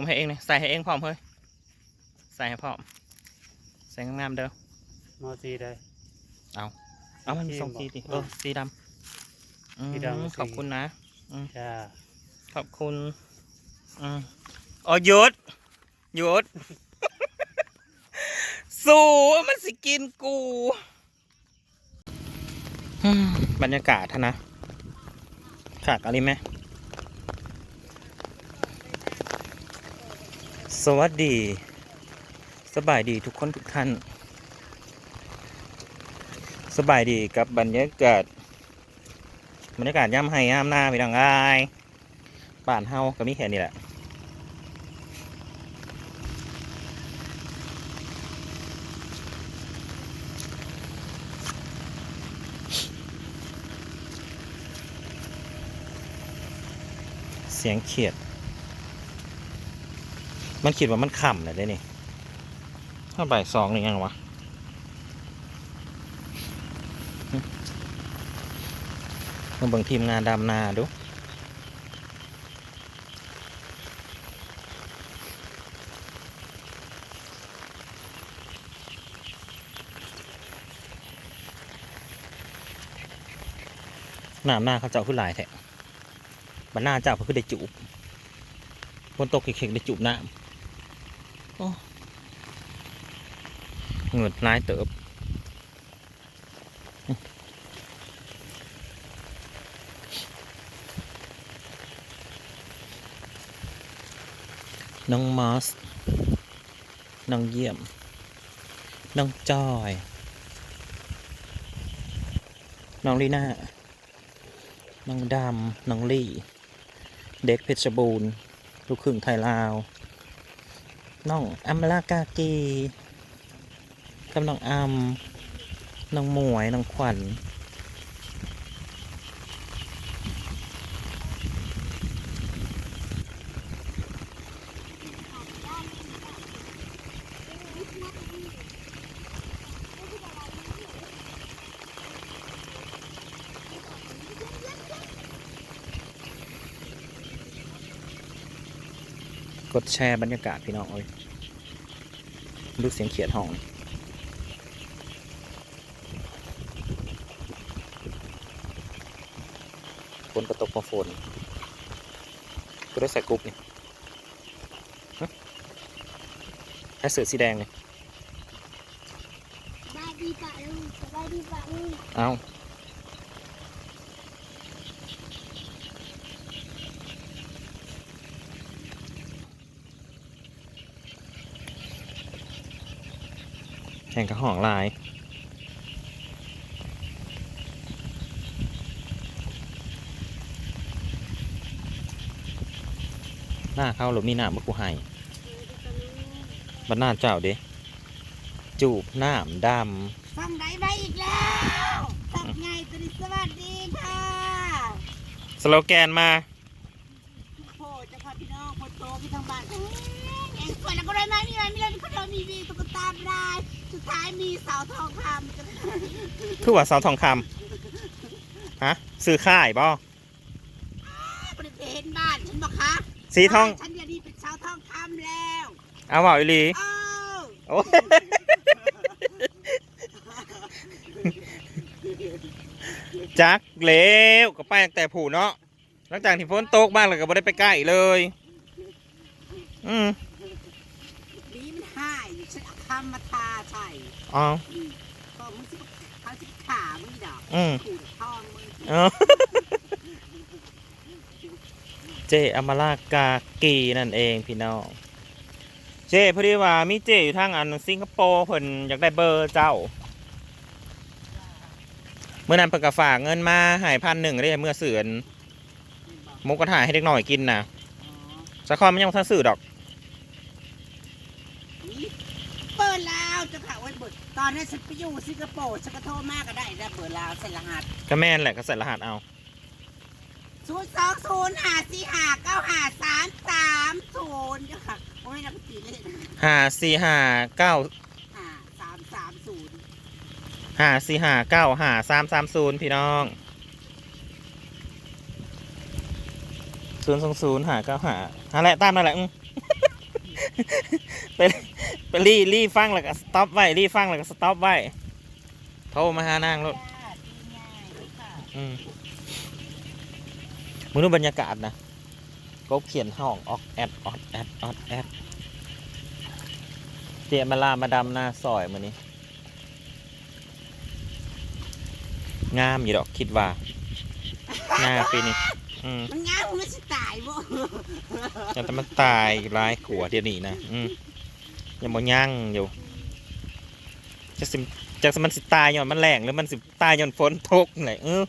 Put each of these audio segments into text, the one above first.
ผมให้เองเลยใส่ให้เองพร้อมเฮ้ยใส่ให้พร้อมใส่งามๆเด้อมอซีได้ เอามันมีสองสีดิเออสีดำอืมสีดำสี ขอบคุณนะจ้าขอบคุณอืมอ๋อหยุดหยุด สู้มันสิกินกูอืมบรรยากาศท่านะขากอะไรไหม สวัสดี สบายดีทุกคนทุกท่าน สบายดีกับบรรยากาศบรรยากาศย่ำให้ย่ำหน้าไปทางอ้ายป่านเฮาก็มีแค่นี้แหละเสียงเขียด มันคิดว่ามันขำเลยได้นี่ถ้าบ่ายสองหรือยังวะมาเบิ่งทีมงานดำนาดูหน้ำหน้าเขาเจ้าขึ้นลายแท้บันหน้าเจ้าเขาคือได้จูบบนตกเข็กๆได้จูบน้ำ เงือดร้ายเติบน้องมอส น้องเยี่ยม น้องจอย น้องลีน่า น้องดำ น้องลี่ เด็กเพชรบูรณ์ ลูกครึ่งไทยลาว น้องอัมลากากีกับน้องอัมน้องหมวย น้องขวัญ แชร์บรรยากาศพี่น้องเอ้ยดูเสียงเขียดห้องฝนกระตกมาฝนกูได้ใส่กรุ๊ปนี่ฮะให้เสือสีแดงเลยสบายดีป่ะลุงสบายดีป่ะลุงเอา แข่งกับห้องลาย หน้าเข้าหรือมีหน้าบ่กูให้บันหน้าเจ้าเด้จูบหน้ามดฟังได้ไหมอีกแล้วสับไงตัวนี้สวัสดีค่ะำสโลแกนมาโอ้เจ้าค่ะพี่น้องคนโตพี่ทางบ้านเอ้ยเองสวยแล้วก็ได้ไหมนี่ไงมีอะไรมีขนมมีวีตุ๊กตาไม่ได้ สุดท้ายมีเสาทองคำจะคือว่าเสาทองคำฮะซื้อค่ายบ่บริเวณบ้านฉันบอกคะสีทอง บ้านฉันเดี๋ยวนี้เป็นเสาทองคำแล้วเอาเว่าอีหลีเอ้าโอ้ยจักเลวก็ไปตั้งแต่ผูเนาะหลังจากที่ฝนตกบ้างแล้วก็บ่ได้ไปใกล้เลย อืม นี่มันหายฉันเอาคำมาทาใส่ อ๋ออืมก็มึงสิเขาสิขามึงดอกอืมขูดทองมึงอ๋อเจอมรากากีนั่นเองพี่น้อง เจพอดีว่ามีเจอยู่ทางอันสิงคโปร์เพิ่นอยากได้เบอร์เจ้า เมื่อนั้นเพิ่นก็ฝากเงินมาให้พันหนึ่งได้เมื่อเสือนหมุกกระถ่ายให้เด็กหน่อยกินนะอ๋อสะคอมมันยังบ่ทันสื่อดอก เปิดแล้วจะข่าวไว้เบิด ตอนนี้ฉันไปอยู่สิงคโปร์ฉันก็โทรมากก็ได้แล้วเปิดแล้วเสร็จรหัสก็แม่นแหละก็ใส่รหัสเอา ศูนย์สองศูนย์ห้าสี่ห้าเก้าห้าสามสามศูนย์ค่ะโอ้ยนักตีเลยห้าสี่ห้าเก้าห้าสามสามศูนย์ห้าสี่ห้าเก้าห้าสามสามศูนย์พี่น้องศูนย์สองศูนย์ห้าเก้าห้านั่นแหละตามนั่นแหละอื้อไป ไปรีรีฟังแล้วก็สต็อปไว้รีฟังแล้วก็สต็อปไว้โทรมาหานางรถจ้าดีง่ายค่ะอืมมึงดูบรรยากาศนะกบเขียนห้องออกแอดออดแอดออดแอดเจียมาลามาดำหน้าซอยมือนี้ งามอยู่ดอกคิดว่า หน้าปีนี้อืมมันงามมันสิตายบ่ยังแต่มันตายร้ายขัวเดี๋ยวนี้นะอืม ยังบ่ยั่งอยู่จะสิจะสิมันสิตายย้อนมันแรงหรือมันสิตายย้อนฝนตกไหนเออ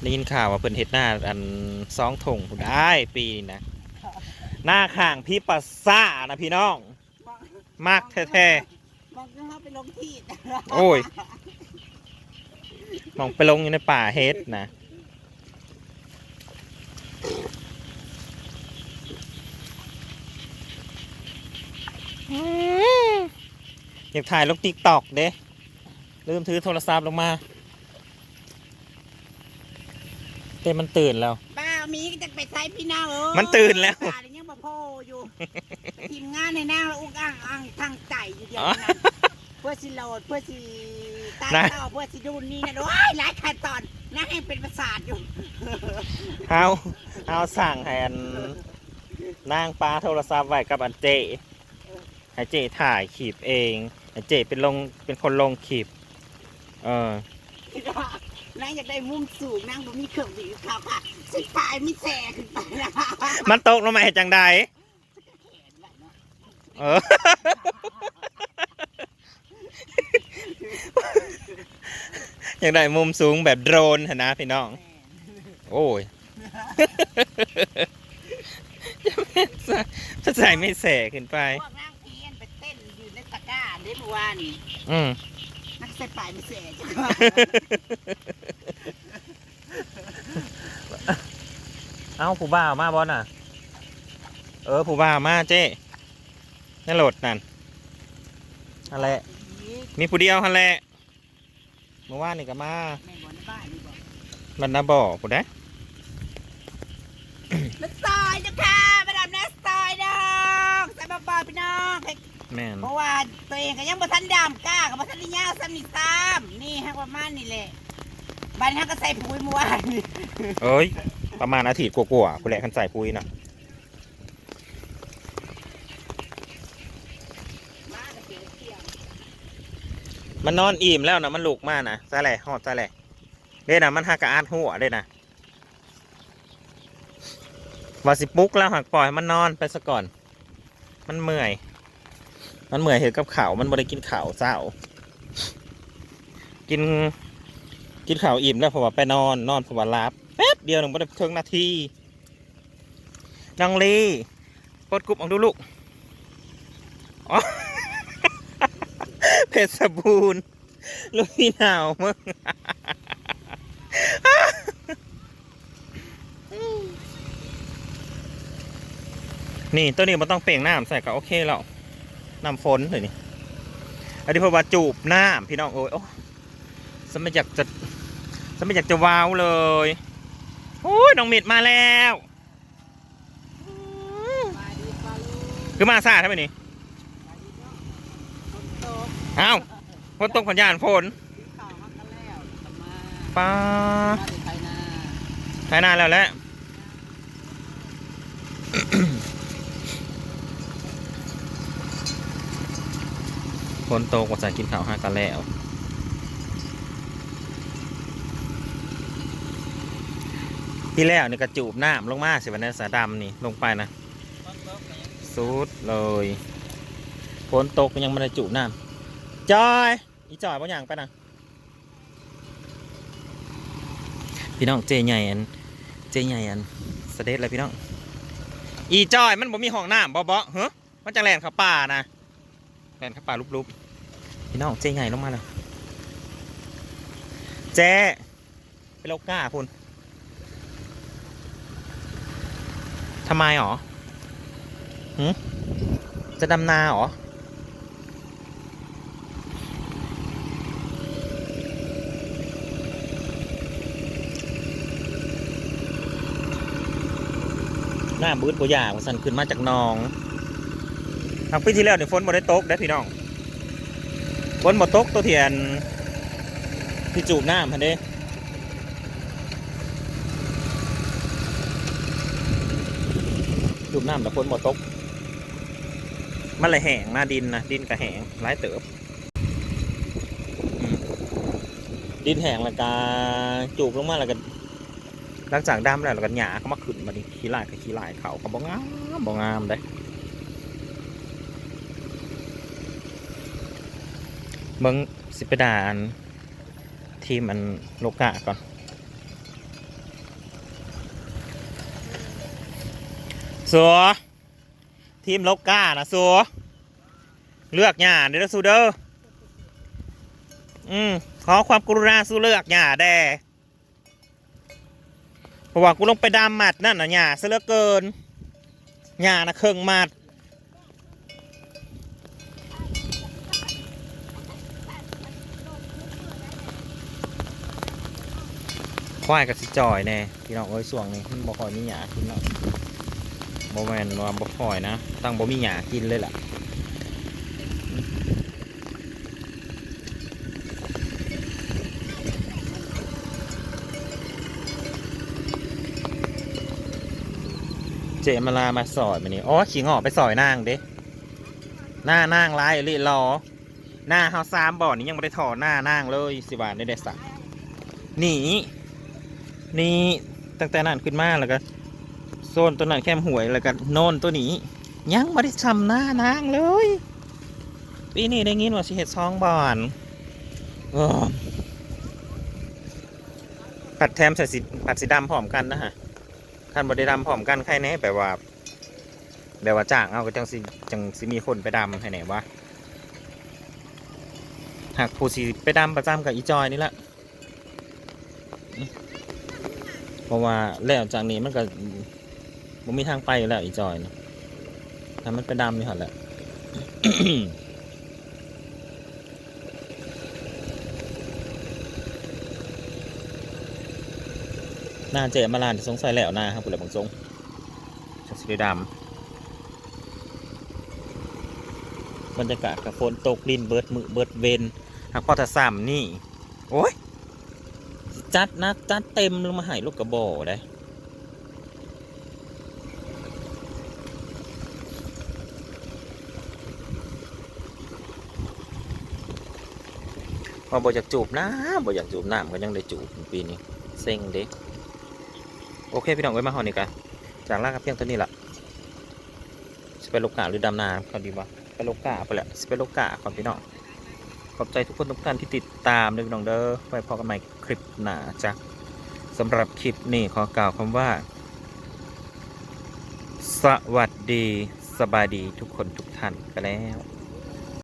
ได้ยินข่าวว่าเพิ่นเฮ็ดหน้าอันสองถงพุ่นได้ปีนี้นะ หน้าข้างพี่ปัสสานะพี่น้อง มากแท้มองเขาไปลงที่โอ้ยๆมองไปลงอยู่ในป่าเฮ็ดนะ อยากถ่ายลงติ๊กตอกเด้ลืมถือโทรศัพท์ลงมาเต้มันตื่นแล้วบ้ามีก็จะไปใช้พี่น้องเออมันตื่นแล้วตายังบ่พออยู่ทีมงานในนางแล้วอุกอ่างอ่างทางใจอยู่เดียวนั้นเพื่อสิโหลดเพื่อสิตานะ ต่อเพื่อสิดูนี่นะโอ้ยหลายขั้นตอนน่าให้เป็นประสาทอยู่ เอาเอาสั่งให้อันนางปลาโทรศัพท์ไว้กับอันเจ ให้เจถ่ายขีบเองให้เจเป็นลงเป็นคนลงขีบเออ นางอยากได้มุมสูงนางบ่มีเครื่องดีขาวค่ะสิตายไม่แสขึ้นไปนะมันตกลงมาเห็นจังใดเออ อยากได้มุมสูงแบบโดรนหั่นนะพี่น้อง โอ้ย จะใส่ไม่แสขึ้นไป พวกนางเพียนไปเต้นอยู่ใน ตะกร้าเด้เมื่อวานนี่อืม นักใส่ปลายไม่แสจ้ะเอาผู้บ่าวมาบอลน่ะ เออผู้บ่าวมาเจ้นั่นโหลดนั่นอะไรมีผู้เดียวฮันแหละเมื่อวานนี่ก็มาแม่นบ่ในบ้านนี่บ่มันนาบอกผู้ได้นักซอยเจ้าค่ะมาดามนักซอยดอกใส่บ่บ่พี่น้องแม่นเพราะว่าตัวเองก็ยังบ่ทันดำกล้าก็บ่ทันได้ยาวซ้ำนี่ซ้ำนี่ฮะประมาณนี่แหละบ้านฮะก็ใส่ปุ๋ยเมื่อวานนี่เอ้ย ประมาณอาทิตย์กว่าๆผู้แหละคันใส่ปุ้ยน่ะมาก็เสียเที่ยงมันนอนอิ่มแล้วนะมันลุกมากนะใส่แหละหอดใส่แหละเด้นะมันหักกะอาดหัวเด้นะว่าสิปลุ๊กแล้วหักปล่อยมันนอนไปซะก่อน มันเมื่อย มันเหมื่อยเห็นกับข่าวมันบ่ได้กินข่าวเศร้า กินกินข่าวอิ่มแล้วเพราะว่าไปนอนนอนเพราะว่ารับแป๊บเดียวหนึ่งบ่ได้ถึงนาทีน้องลีปดกรุ๊ปออกดูลูกอ๋อเพชรบูรณ์ลูกพี่หนาวมึงนี่ตัวนี้มันต้องเปล่งน้ำใส่ก็โอเคแล้ว น้ำฝนเลยนี่อันนี้เพราะว่าจูบน้ำพี่น้องโอ้ยโอ้สมัยอยากจะสมัยอยากจะว้าวเลยโอ้ยน้องมิดมาแล้วมาดีปลาลูกคือมาซาทำไมนี่มาดีเนาะคนโตอ้าวฝนตกขอนยานฝนกินข้าวมากันแล้วกลับมาป้ามาที่ไทยนาใช้นานแล้วแหละ นตกว่าจะกินข้าวห้ากันแล้วที่แล้วนี่กระจูบน้ำลงมาสิวันนี้สาดำนี่ลงไปนะสุดเลยฝนตกยังไม่ได้จูบน้ำจอยอีจอยบางอย่างไปนะพี่น้องเจใหญ่อันเจใหญ่อันเสด็จเลยพี่น้อง อีจอยมันบ่มีห้องน้ำบ่บ่เฮ้มันจะแลนเขาป่านะ แลนข้าป่าลุบๆพี่น้องเจใหญ่ลงมาแล้วเจไปลกก้าคุณทำไมหรอหืจะดำนาหรอหน้ำบืดบ่อยากมันสันขึ้นมาจากนองางปีที่แล้วเนี่ยฝนบ่ได้ตกได้พี่น้องฝนบ่ตกตัวเทียนที่จูบน้ำพันเด้จูบน้ำแต่ฝนบ่ตก มันเลยแห้งมาดินนะดินก็แห้งร้ายเติบอืมดินแห้งแล้วก็จูบลงมาแล้วก็หลังจากดำแล้วแล้วก็หยาเขามาขึ้นมาดิขี้ลายกับขี้ลายเขาก็บ่งามบ่งามได้ เบิ่งสิไปด่าอันทีมันโลกะก่อน สัวทีมลกก้านะสัวเลือกหญ้าเด้อสูเด้ออืมขอความกรุณาสู้เลือกหญ้าแด่เพราะว่ากูลงไปดามหมัดนั่นน่ะหญ้าซะเหลือเกินหญ้านะเครื่องหมัด ควายกับสิจอยแน่พี่น้องเอ้ยส่วงนี้มันบ่ค่อยมีหญ้ากินเนาะบ่แม่นว่าบ่ค่อยนะตั้งบ่มีหยากินเลยล่ะเจมาลามาสอยมานี่อ๋อขิงออไปสอยนางเด้หน้านางร้ายลิรอหน้าเฮาสามบ่อนี้ยังไม่ได้ถอหน้านางเลยสิบาทได้ได้สักหนี นี่ตั้งแต่นั้นขึ้นมาแล้วก็โซนตัวนั้นแคมหวยแล้วก็โนนตัวนี้ยังไม่ได้ทำหน้านางเลยปีนี้ได้ยินว่าสิเห็ดซองบอนปัดแถมใส่สีปัดสีดำพร้อมกันนะฮะคันบไดดำพร้อมกันใครแน่แบบว่าแบบว่าจ้างเอาก็จังสิจังสิมีคนไปดำให้ไหนวะหากผู้สีไปดำประจำกับอีจอยนี่แหละ เพราะว่าแล้วจากนี้มันก็มันมีทางไปอยู่แล้วอีจอยนะถ้ามันไปดำอยู่หันแหละหน้าเจมาลานสงสัยแล้วน้าครับปุระบังทรงชักสีดำบรรยากาศกับฝนตกลินเบิดมือเบิดเวนหากพอถ้าซ้ำนี่ โอ้ย จัดนะจัดเต็มลงมาหายลูกกระบอกได้พอบ่อยากจูบนะบ่อยากจูบน้ำก็ยังได้จูบปีนี้เซ็งเด้โอเค พี่น้องไว้มาหอนี่กันจากลากับเพียงเท่านี้ละสไปโลกาหรือดำนาเขาดีวะไปโลกาไปแหละสไปโลกาก่อนพี่น้อง ขอบใจทุกคนทุกท่านที่ติดตามด้วยน้องเด้อไว้พอกันใหม่คลิปหน้าจ้ะสำหรับคลิปนี้ขอกล่าวคำว่า สวัสดีสบายดีทุกคนทุกท่านไปแล้ว